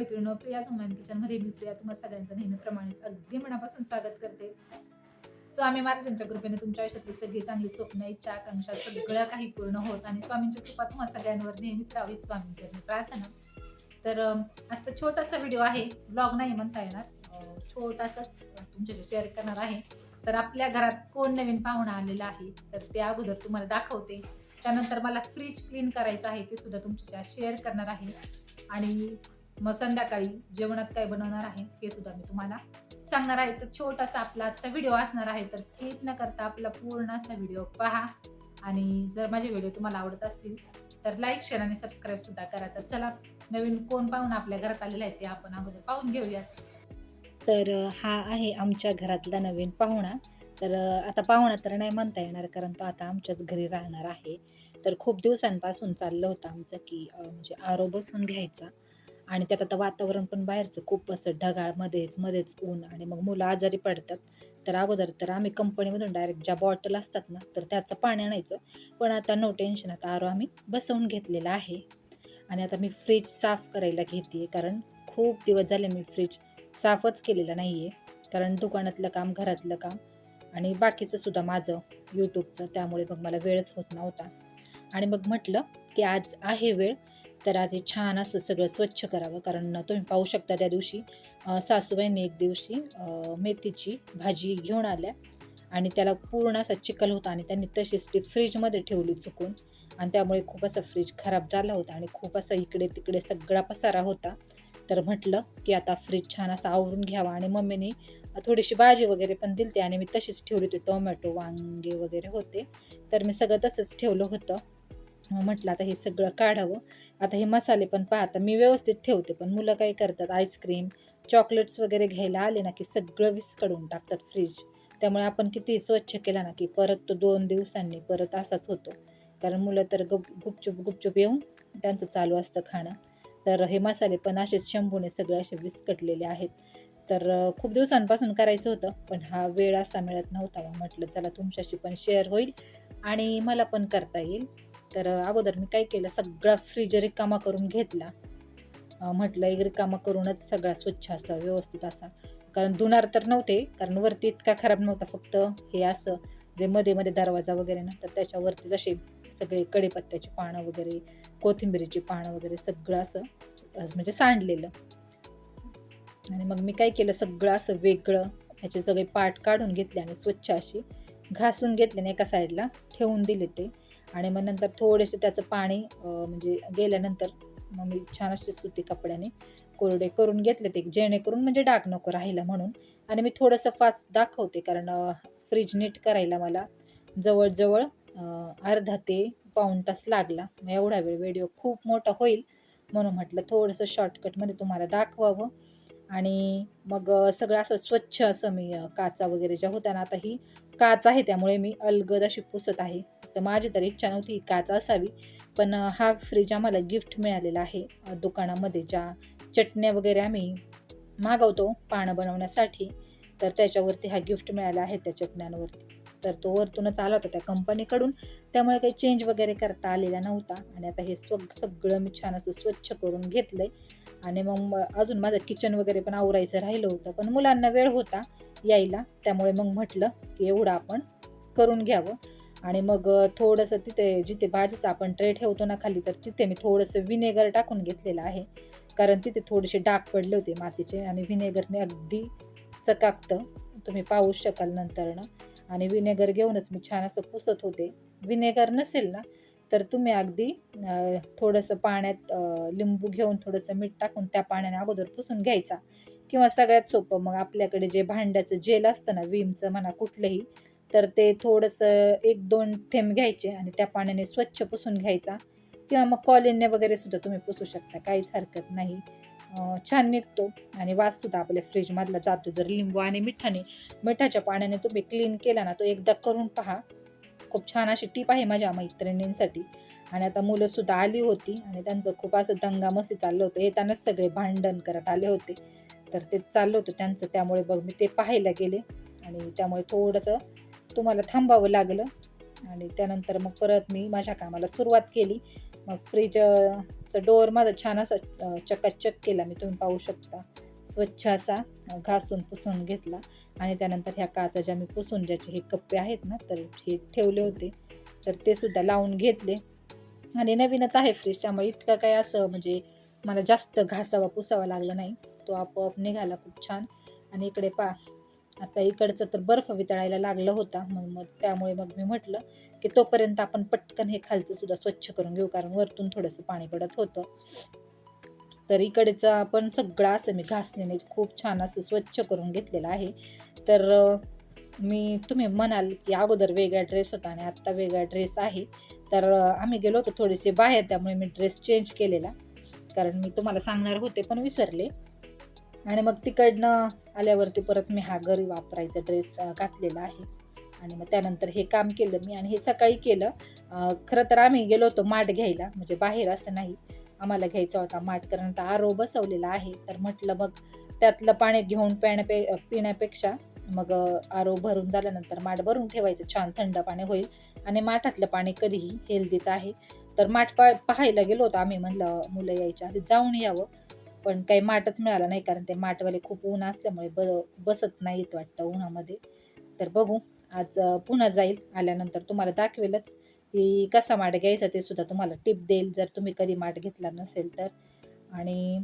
मैत्रिणी प्रिया सोमान किचनमध्ये मी प्रिया तुम्हाला सगळ्यांचं नेहमीप्रमाणेच अगदी मनापासून स्वागत करते. स्वामी महाराजांच्या कृपेने तुमच्या आयुष्यातली सगळी चांगली स्वप्न इच्छा आकांक्षा सगळं काही पूर्ण होत आणि स्वामींच्या कृपा तुम्हाला सगळ्यांवर नेहमीच राहावी स्वामींची प्रार्थना. तर आजचा छोटासा व्हिडिओ आहे. ब्लॉग नाही म्हणता येणार. छोटासाच तुमच्याशी शेअर करणार आहे. तर आपल्या घरात कोण नवीन पाहुणा आलेला आहे तर ते अगोदर तुम्हाला दाखवते. त्यानंतर मला फ्रीज क्लीन करायचं आहे ते सुद्धा तुमच्याशी शेअर करणार आहे. आणि मग संध्याकाळी जेवणात काय बनवणार आहे हे सुद्धा मी तुम्हाला सांगणार आहे. तर छोटासा आपला आजचा व्हिडिओ असणार आहे तर स्किप न करता आपला पूर्ण असा व्हिडिओ पहा. आणि जर माझे व्हिडिओ तुम्हाला आवडत असतील तर लाईक शेअर आणि सबस्क्राईब सुद्धा करा. तर चला नवीन कोण पाहून आपल्या घरात आलेला आहे ते आपण अगोदर पाहून घेऊयात. तर हा आहे आमच्या घरातला नवीन पाहुणा. तर आता पाहुणा तर नाही म्हणता येणार कारण तो आता आमच्याच घरी राहणार आहे. तर खूप दिवसांपासून चाललं होतं आमचं की म्हणजे आरो बसून घ्यायचा. आणि त्यात आता वातावरण पण बाहेरचं खूप असं ढगाळ मध्येच मध्येच ऊन आणि मग मुलं आजारी पडतात. तर अगोदर तर आम्ही कंपनीमधून डायरेक्ट ज्या बॉटल असतात ना तर त्याचं पाणी आणायचं. पण आता नो टेन्शन आता आरो आम्ही बसवून घेतलेला आहे. आणि आता मी फ्रीज साफ करायला घेते कारण खूप दिवस झाले मी फ्रीज साफच केलेलं नाही आहे कारण दुकानातलं काम घरातलं काम आणि बाकीचं सुद्धा माझं यूट्यूबचं त्यामुळे मग मला वेळच होत नव्हता. आणि मग म्हटलं की आज आहे वेळ. तर आज हे छान असं सगळं स्वच्छ करावं. कारण तुम्ही पाहू शकता त्या दिवशी सासूबाईंनी एक दिवशी मेथीची भाजी घेऊन आल्या आणि त्याला पूर्ण असा चिखल होता आणि त्यांनी तशीच ती फ्रीजमध्ये ठेवली चुकून. आणि त्यामुळे खूप असा फ्रीज खराब झाला होता आणि खूप असा इकडे तिकडे सगळा पसारा होता. तर म्हटलं की आता फ्रीज छान असा आवरून घ्यावा आणि मम्मीने थोडीशी भाजी वगैरे पण दिलते आणि मी तशीच ठेवली होती. टोमॅटो वांगे वगैरे होते. तर मी सगळं तसंच ठेवलं होतं. म्हटलं आता हे सगळं काढावं. आता हे मसाले पण पाहता मी व्यवस्थित ठेवते पण मुलं काय करतात आईस्क्रीम चॉकलेट्स वगैरे घ्यायला आले ना की सगळं विस्कडून टाकतात फ्रीज त्यामुळे आपण किती स्वच्छ केला ना की परत तो दोन दिवसांनी परत असाच होतो. कारण मुलं तर गप गुपचूप गुपचूप येऊन त्यांचं चालू असतं खाणं. तर हे मसाले पण असेच शंभूने सगळे असे विस्कटलेले आहेत. तर खूप दिवसांपासून करायचं होतं पण हा वेळ असा मिळत नव्हता. मग म्हटलं चला तुमच्याशी पण शेअर होईल आणि मला पण करता येईल. तर अगोदर मी काय केलं सगळा फ्रीज रिकामा करून घेतला. म्हटलं एक रिकामा करूनच सगळा स्वच्छ असा व्यवस्थित असा कारण धुणार तर नव्हते कारण वरती इतका खराब नव्हता फक्त हे असं जे मध्ये मध्ये दरवाजा वगैरे ना तर त्याच्यावरती जसे सगळे कढीपत्त्याची पानं वगैरे कोथिंबिरीची पानं वगैरे सगळं असं म्हणजे सांडलेलं. आणि मग मी काय केलं सगळं असं वेगळं त्याचे सगळे पाट काढून घेतले आणि स्वच्छ अशी घासून घेतले आणि एका साईडला ठेवून दिले ते. आणि मग नंतर थोडेसे त्याचं पाणी म्हणजे गेल्यानंतर मग मी छान असे सुती कपड्याने कोरडे करून घेतले ते जेणेकरून म्हणजे डाग नको राहिला म्हणून. आणि मी थोडंसं फास्ट दाखवते कारण फ्रीज नीट करायला मला जवळजवळ अर्धा ते पाऊण तास लागला. मग एवढा वेळ व्हिडिओ खूप मोठा होईल म्हणून म्हटलं थोडंसं शॉर्टकटमध्ये तुम्हाला दाखवावं. आणि मग सगळं असं स्वच्छ असं मी काचा वगैरे ज्या होत्या ना आता ही काच आहे त्यामुळे मी अलगद अशी पुसत आहे. तर माझी तर इच्छा नव्हती काच असावी. पण हा फ्रीज आम्हाला गिफ्ट मिळालेला आहे. दुकानामध्ये ज्या चटण्या वगैरे आम्ही मागवतो पानं बनवण्यासाठी तर त्याच्यावरती हा गिफ्ट मिळाला आहे त्या चटण्यांवरती. तर तो वरतूनच आला होता त्या कंपनीकडून त्यामुळे काही चेंज वगैरे करता आलेला नव्हता. आणि आता हे स्व सगळं मी छान असं स्वच्छ करून घेतलं आहे आणि मग अजून माझं किचन वगैरे पण आवरायचं राहिलं होतं. पण मुलांना वेळ होता यायला. त्यामुळे मग म्हटलं की एवढं आपण करून घ्यावं. आणि मग थोडंसं तिथे जिथे भाजीचं आपण ट्रे ठेवतो ना खाली तर तिथे मी थोडंसं विनेगर टाकून घेतलेलं आहे. कारण तिथे थोडेसे डाग पडले होते मातीचे आणि विनेगरने अगदी चकाकतं. तुम्ही पाहू शकाल नंतरनं. आणि विनेगर घेऊनच मी छान असं पुसत होते. विनेगर नसेल ना तर तुम्ही अगदी थोडंसं पाण्यात लिंबू घेऊन थोडंसं मीठ टाकून त्या पाण्याने अगोदर पुसून घ्यायचा. किंवा सगळ्यात सोपं मग आपल्याकडे जे भांड्याचं जेल असतं ना विमचं म्हणा कुठलंही तर ते थोडंसं एक दोन थेंब घ्यायचे आणि त्या पाण्याने स्वच्छ पुसून घ्यायचा. किंवा मग कॉलिनने वगैरे सुद्धा तुम्ही पुसू शकता काहीच हरकत नाही. छान निघतो आणि वाससुद्धा आपल्या फ्रीजमधला जातो. जर लिंबू आणि मिठाने मिठाच्या पाण्याने तुम्ही क्लीन केला ना तो एकदा करून पहा. खूप छान अशी टीप आहे माझ्या मैत्रिणींसाठी. आणि आता मुलंसुद्धा आली होती आणि त्यांचं खूप असं दंगामस्ती चाललं होतं. येतानाच सगळे भांडण करत आले होते. तर ते चाललं होतं त्यांचं त्यामुळे बघ मी ते पाहायला गेले. आणि त्यामुळे थोडंसं तुम्हाला थांबावं लागलं. आणि त्यानंतर मग परत मी माझ्या कामाला सुरुवात केली. मग फ्रीजचं डोअर माझा छान असा चकाचक केला. मी तुम्ही पाहू शकता. स्वच्छ असा घासून पुसून घेतला. आणि त्यानंतर ह्या काचा ज्या मी पुसून ज्याचे हे कप्पे आहेत ना तर हे ठेवले होते. तर ते सुद्धा लावून घेतले. आणि नवीनच आहे फ्रीज. त्यामुळे इतकं काय असं म्हणजे मला जास्त घासावा पुसावा लागला नाही. तो आपोआप निघाला खूप छान. आणि इकडे पा आता इकडचं तर बर्फ वितळायला लागलं होता मग मग त्यामुळे मग मी म्हटलं की तोपर्यंत आपण पटकन हे खालचं सुद्धा स्वच्छ करून घेऊ कारण वरतून थोडंसं पाणी पडत होतं. तर इकडचा पण सगळा असं मी घासलेने खूप छान असं स्वच्छ करून घेतलेलं आहे. तर मी तुम्ही म्हणाल की अगोदर वेगळा ड्रेस होता आणि आत्ता वेगळा ड्रेस आहे. तर आम्ही गेलो होतो थोडेसे बाहेर त्यामुळे मी ड्रेस चेंज केलेला. कारण मी तुम्हाला सांगणार होते पण विसरले. आणि मग तिकडनं आल्यावरती परत मी हा घरी वापरायचा ड्रेस घातलेला आहे. आणि मग त्यानंतर हे काम केलं मी आणि हे सकाळी केलं. खरं तर आम्ही गेलो होतो माठ घ्यायला म्हणजे बाहेर असं नाही. आम्हाला घ्यायचा होता माठ कारण आता आरो बसवलेला आहे. तर म्हटलं मग त्यातलं पाणी घेऊन पिण्यापे पिण्यापेक्षा मग आरो भरून झाल्यानंतर माठ भरून ठेवायचं. छान थंड पाणी होईल. आणि माठातलं पाणी कधीही हेल्दीचं आहे. तर माठ पा पाहायला गेलो होतो आम्ही म्हणलं मुलं यायच्या आधी जाऊन यावं. पण काही माटच मिळाला नाही कारण ते माठवाले खूप ऊन असल्यामुळे ब बसत नाही वाटतं उन्हामध्ये. तर बघू आज पुन्हा जाईल. आल्यानंतर तुम्हाला दाखवेलच की कसा माठ घ्यायचा ते सुद्धा तुम्हाला टिप देईल. जर तुम्ही कधी माठ घेतला नसेल तर. आणि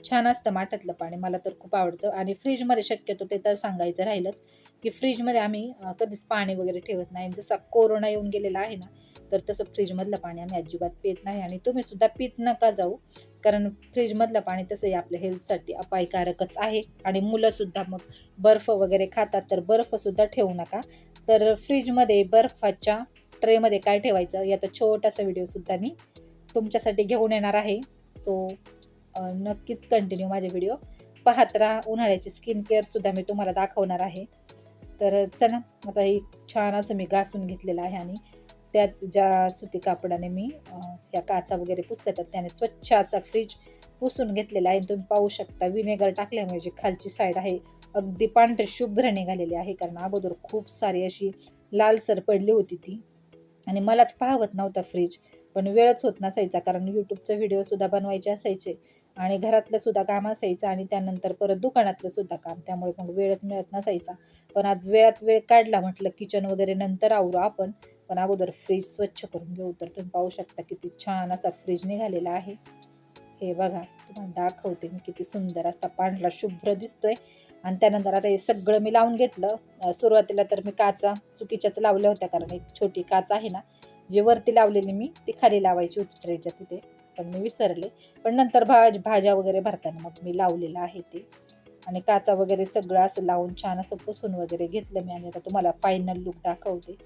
छान असतं माठातलं पाणी. मला तर खूप आवडतं. आणि फ्रीजमध्ये शक्यतो ते तर सांगायचं राहिलंच की फ्रीजमध्ये आम्ही कधीच पाणी वगैरे ठेवत नाही. जसा कोरोना येऊन गेलेला आहे ना तर तसं फ्रीजमधलं पाणी आम्ही अजिबात पित नाही आणि तुम्ही सुद्धा पित नका जाऊ. कारण फ्रीजमधलं पाणी तसंही आपल्या हेल्थसाठी अपायकारकच आहे आणि मुलंसुद्धा मग बर्फ वगैरे खातात तर बर्फसुद्धा ठेवू नका. तर फ्रीजमध्ये बर्फाच्या ट्रेमध्ये काय ठेवायचं याचा छोटासा व्हिडिओसुद्धा मी तुमच्यासाठी घेऊन येणार आहे. सो नक्कीच कंटिन्यू माझे व्हिडिओ. पाहत राहा उन्हाळ्याची स्किन केअरसुद्धा मी तुम्हाला दाखवणार आहे. तर चला आता हे छान असं मी घासून घेतलेलं आहे आणि त्याच ज्या सुती कापडाने मी या काचा वगैरे पुसल्या त्याने स्वच्छ असा फ्रीज पुसून घेतलेला आहे. तुम्ही पाहू शकता विनेगर टाकल्यामुळे जी खालची साईड आहे अगदी पांढरी शुभ्र निघालेली आहे. कारण अगोदर खूप सारी अशी लालसर पडली होती ती. आणि मलाच पाहवत नव्हता फ्रीज पण वेळच होत नसायचा कारण यूट्यूबचे व्हिडिओसुद्धा बनवायचे असायचे. आणि घरातलं सुद्धा काम असायचं आणि त्यानंतर परत दुकानातलं सुद्धा काम. त्यामुळे मग वेळच मिळत नसायचा. पण आज वेळात वेळ काढला म्हटलं किचन वगैरे नंतर आवरू आपण. पण अगोदर फ्रीज स्वच्छ करून घेऊ. तर तुम्ही पाहू शकता किती छान असा फ्रीज निघालेला आहे. हे बघा तुम्हाला दाखवते मी किती सुंदर असा पांढरा शुभ्र दिसतोय. आणि त्यानंतर आता हे सगळं मी लावून घेतलं. सुरुवातीला तर मी काचा चुकीच्याच लावल्या होत्या कारण एक छोटी काच आहे ना जी वरती लावलेली मी ती खाली लावायची होती ट्रेच्या तिथे. पण मी विसरले. पण नंतर भाज भाज्या वगैरे भरताना मग मी लावलेलं आहे ते. आणि काचा वगैरे सगळं असं लावून छान असं पुसून वगैरे घेतलं मी. आणि आता तुम्हाला फायनल लुक दाखवते.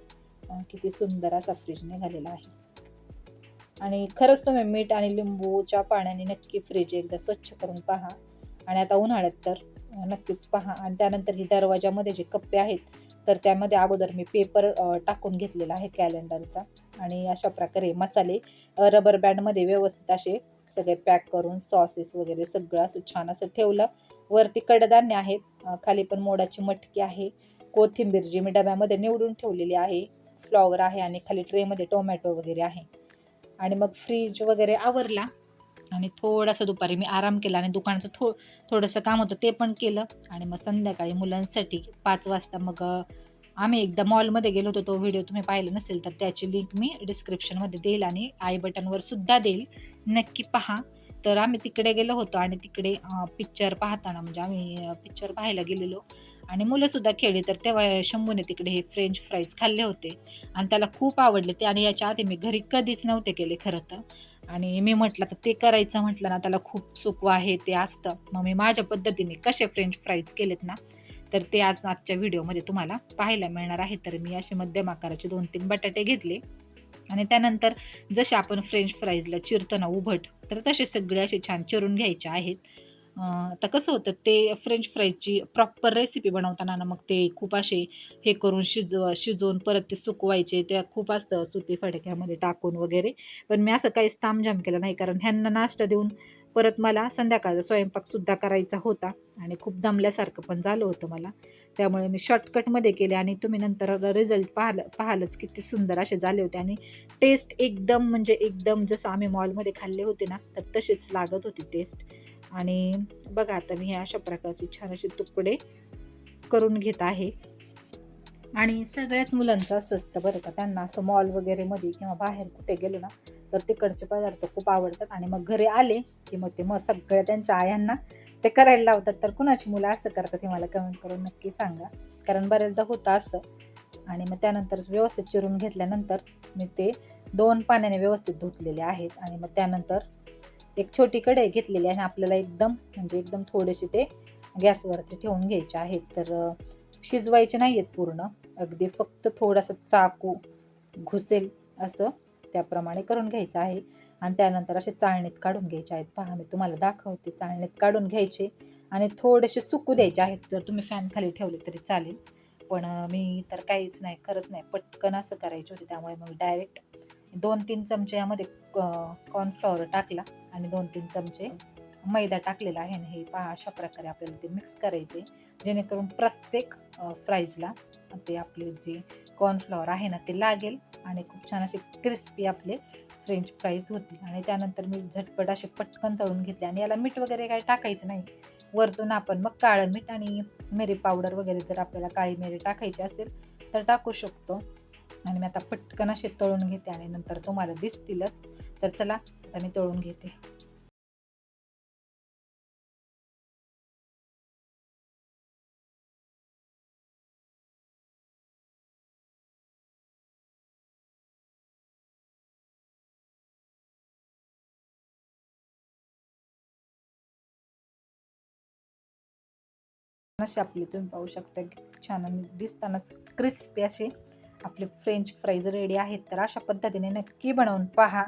किती सुंदर असा फ्रीज निघालेला आहे. आणि खरंच तुम्ही मीठ आणि लिंबूच्या पाण्याने नक्की फ्रीज एकदा स्वच्छ करून पहा. आणि आता उन्हाळ्यात तर नक्कीच पहा. आणि त्यानंतर ही दरवाजामध्ये जे कप्पे आहेत तर त्यामध्ये अगोदर मी पेपर टाकून घेतलेला आहे कॅलेंडरचा आणि अशा प्रकारे मसाले रबर बँडमध्ये व्यवस्थित असे सगळे पॅक करून सॉसेस वगैरे सगळं असं छान असं ठेवलं. वरती कडधान्य आहेत खाली पण मोडाची मटकी आहे. कोथिंबीर जी मी डब्यामध्ये निवडून ठेवलेली आहे. फ्लॉवर आहे आणि खाली ट्रेमध्ये टोमॅटो वगैरे आहे. आणि मग फ्रीज वगैरे आवरला आणि थोडासा दुपारी मी आराम केला आणि दुकानाचं थो थोडंसं काम होतं ते पण केलं. आणि मग संध्याकाळी मुलांसाठी पाच वाजता मग आम्ही एकदा मॉलमध्ये गेलो होतो तो व्हिडिओ तुम्ही पाहिला नसेल तर त्याची लिंक मी डिस्क्रिप्शनमध्ये देईल आणि आय बटनवर सुद्धा देईल. नक्की पहा. तर आम्ही तिकडे गेलो होतो आणि तिकडे पिक्चर पाहताना म्हणजे आम्ही पिक्चर पाहायला गेलेलो. आणि मुलंसुद्धा खेळली. तर तेव्हा शंभूने तिकडे हे फ्रेंच फ्राईज खाल्ले होते. आणि त्याला खूप आवडले ते. आणि याच्या आधी मी घरी कधीच नव्हते केले खरं तर. आणि मी म्हटलं तर ते करायचं म्हटलं ना त्याला खूप सुकवा आहे ते असतं. मग मी माझ्या पद्धतीने कसे फ्रेंच फ्राईज केलेत ना तर ते आज आजच्या व्हिडिओमध्ये तुम्हाला पाहायला मिळणार आहे. तर मी असे मध्यम आकाराचे दोन तीन बटाटे घेतले. आणि त्यानंतर जसे आपण फ्रेंच फ्राईजला चिरतो ना उभट तर तसे सगळे असे छान चिरून घ्यायचे आहेत. आता कसं होतं ते फ्रेंच फ्राईजची प्रॉपर रेसिपी बनवताना ना मग ते खूप असे हे करून शिजव शिजवून परत ते सुकवायचे. त्या खूप असतं सुती फडक्यामध्ये टाकून वगैरे. पण मी असं काहीच तामझाम केलं नाही. कारण ह्यांना नाश्ता देऊन परत मला संध्याकाळचा स्वयंपाकसुद्धा करायचा होता. आणि खूप दमल्यासारखं पण झालं होतं मला. त्यामुळे मी शॉर्टकटमध्ये केले आणि तुम्ही नंतर रिझल्ट पाहाल पाहालच किती सुंदर असे झाले होते. आणि टेस्ट एकदम म्हणजे एकदम जसं आम्ही मॉलमध्ये खाल्ले होते ना तर तसेच लागत होती टेस्ट आणि बघा आता मी हे अशा प्रकारचे छान असे तुकडे करून घेत आहे. आणि सगळ्याच मुलांचं असं असतं बरं का त्यांना असं मॉल वगैरे मध्ये किंवा बाहेर कुठे गेलो ना तर तिकडचे पदार्थ खूप आवडतात. आणि मग घरी आले की मग ते मग सगळ्या त्यांच्या आयांना ते करायला लावतात. तर कुणाची मुलं असं करतात हे मला कमेंट करून नक्की सांगा. कारण बऱ्याचदा होतं असं. आणि मग त्यानंतर व्यवस्थित चिरून घेतल्यानंतर मी ते दोन पाण्याने व्यवस्थित धुतलेले आहेत. आणि मग त्यानंतर एक छोटी कढई घेतलेली आहे आणि आपल्याला एकदम म्हणजे एकदम थोडेसे ते गॅसवरती ठेवून घ्यायचे आहेत. तर शिजवायचे नाही आहेत पूर्ण. अगदी फक्त थोडंसं चाकू घुसेल असं त्याप्रमाणे करून घ्यायचं आहे. आणि त्यानंतर असे चाळणीत काढून घ्यायचे आहेत. पहा मी तुम्हाला दाखवते. चाळणीत काढून घ्यायचे आणि थोडेसे सुकू द्यायचे आहेत. जर तुम्ही फॅन खाली ठेवले तरी चालेल. पण मी तर काहीच नाही खरंच नाही. पटकन असं करायचे होते. त्यामुळे मग डायरेक्ट दोन तीन चमचे यामध्ये कॉर्नफ्लॉवर टाकला. आणि दोन तीन चमचे मैदा टाकलेला आहे ना हे पहा अशा प्रकारे आपल्याला ते मिक्स करायचे. जेणेकरून प्रत्येक फ्राईजला ते आपले जे कॉर्नफ्लॉवर आहे ना ते लागेल आणि खूप छान असे क्रिस्पी आपले फ्रेंच फ्राईज होतील. आणि त्यानंतर मी झटपट असे पटकन तळून घेतले आणि याला मीठ वगैरे काही टाकायचं नाही. वरतून आपण मग काळं मीठ आणि मिरी पावडर वगैरे जर आपल्याला काळी मिरी टाकायची असेल तर टाकू शकतो. आणि मी आता पटकन असे तळून घेते आणि नंतर तुम्हाला दिसतीलच. तर चला आता मी तळून घेते. असे आपले तुम्ही पाहू शकता छान आणि दिसतानाच क्रिस्पी असे आपले फ्रेंच फ्राईज रेडी आहेत. तर अशा पद्धतीने नक्की बनवून पहा.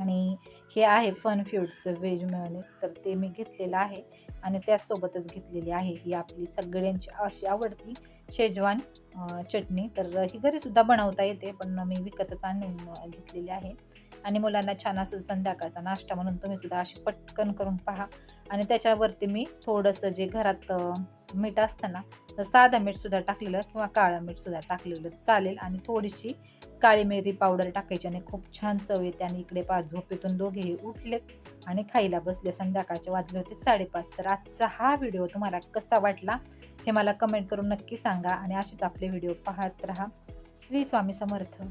आणि हे आहे फन फ्यूडचं व्हेज मेयोनीज तर ते मी घेतलेलं आहे आणि त्याचसोबतच घेतलेली आहे ही आपली सगळ्यांची अशी आवडती शेजवान चटणी. तर ही घरीसुद्धा बनवता येते पण मी विकतच आणून घेतलेली आहे. आणि मुलांना छान असं संध्याकाळचा नाश्ता म्हणून तुम्ही सुद्धा अशी पटकन करून पहा. आणि त्याच्यावरती मी थोडंसं जे घरात मीठ असतं ना तर साधं मीठसुद्धा टाकलेलं किंवा काळं मीठसुद्धा टाकलेलं चालेल. आणि थोडीशी काळी मिरी पावडर टाकायची आणि खूप छान चव येते. आणि इकडे पा झोपेतून दोघेही उठलेत आणि खायला बसले. संध्याकाळचे वाजले होते साडेपाच. तर आजचा हा व्हिडिओ तुम्हाला कसा वाटला हे मला कमेंट करून नक्की सांगा. आणि असेच आपले व्हिडिओ पाहत राहा. श्री स्वामी समर्थ.